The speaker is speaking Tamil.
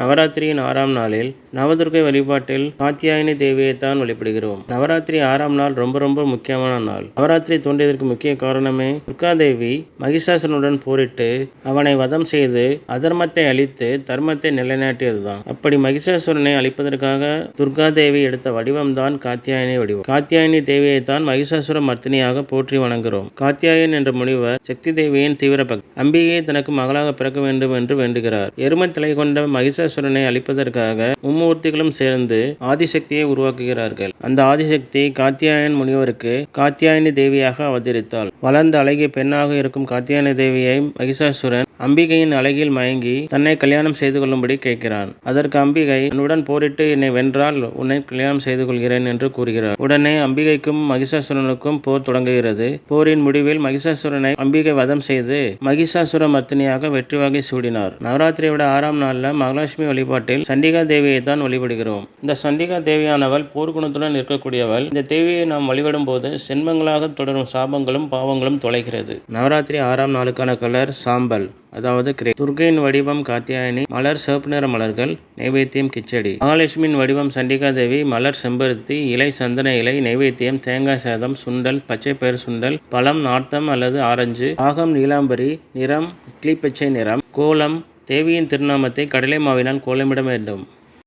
நவராத்திரியின் ஆறாம் நாளில் நவதுர்க்கை வழிபாட்டில் காத்தியாயினி தேவியைத்தான் வழிபடுகிறோம். நவராத்திரி ஆறாம் நாள் ரொம்ப ரொம்ப முக்கியமான நாள். நவராத்திரி தோன்றியதற்கு முக்கிய காரணமே துர்காதேவி மகிஷாசனுடன் போரிட்டு அவனை வதம் செய்து அதர்மத்தை அழித்து தர்மத்தை நிலைநாட்டியதுதான். அப்படி மகிஷாசுரனை அழிப்பதற்காக துர்காதேவி எடுத்த வடிவம்தான் காத்தியாயினி வடிவம். காத்தியாயினி தேவியைத்தான் மகிஷாசுர மர்த்தினியாக போற்றி வணங்குகிறோம் காத்தியாயன் என்ற முனிவர் சக்தி தேவியின் தீவிர பக்தி அம்பிகையை தனக்கு மகளாக பிறக்க வேண்டும் என்று வேண்டுகிறார். எருமை தலை கொண்ட மகிஷாசுரனை அழிப்பதற்காக மும்மூர்த்திகளும் சேர்ந்து ஆதிசக்தியை உருவாக்குகிறார்கள். அந்த ஆதிசக்தி காத்தியாயன் முனிவருக்கு காத்தியாயனி தேவியாக அவதரித்தாள். வளர்ந்த அழகிய பெண்ணாக இருக்கும் காத்தியாயனி தேவியை மகிஷாசுரன் அம்பிகையின் அழகில் மயங்கி தன்னை கல்யாணம் செய்து கொள்ளும்படி கேட்கிறான். அதற்கு அம்பிகை உன்னுடன் போரிட்டு என்னை வென்றால் உன்னை கல்யாணம் செய்து கொள்கிறேன் என்று கூறுகிறார். உடனே அம்பிகைக்கும் மகிஷாசுரனுக்கும் போர் தொடங்குகிறது. போரின் முடிவில் மகிஷாசுரனை அம்பிகை வதம் செய்து மகிஷாசுர மர்த்தினியாக வெற்றி வாங்கி சூடினார். நவராத்திரியோட ஆறாம் நாளில் மகாலட்சுமி வழிபாட்டில் சண்டிகா தேவியை தான் வழிபடுகிறோம். இந்த சண்டிகா தேவியானவள் போர்க்குணத்துடன் இருக்கக்கூடியவள் இந்த தேவியை நாம் வழிபடும் போது சென்மங்களாக தொடரும் சாபங்களும் பாவங்களும் தொலைகிறது. நவராத்திரி ஆறாம் நாளுக்கான கலர் சாம்பல். அதாவது கிரே துர்கையின் வடிவம் காத்தியாயனி மலர் சிவப்பு நிற மலர்கள் நைவேத்தியம் கிச்சடி. மகாலட்சுமியின் வடிவம் சண்டிகா தேவி மலர் செம்பருத்தி இலை சந்தன இலை நைவேத்தியம் தேங்காய் சாதம் சுண்டல் பச்சை பயிர் சுண்டல் பழம் நார்த்தம் அல்லது ஆரஞ்சு பாகம் நீலாம்பரி நிறம் இட்லி பச்சை நிறம் கோலம் தேவியின் திருநாமத்தை கடலை மாவினால் கோலமிட வேண்டும்.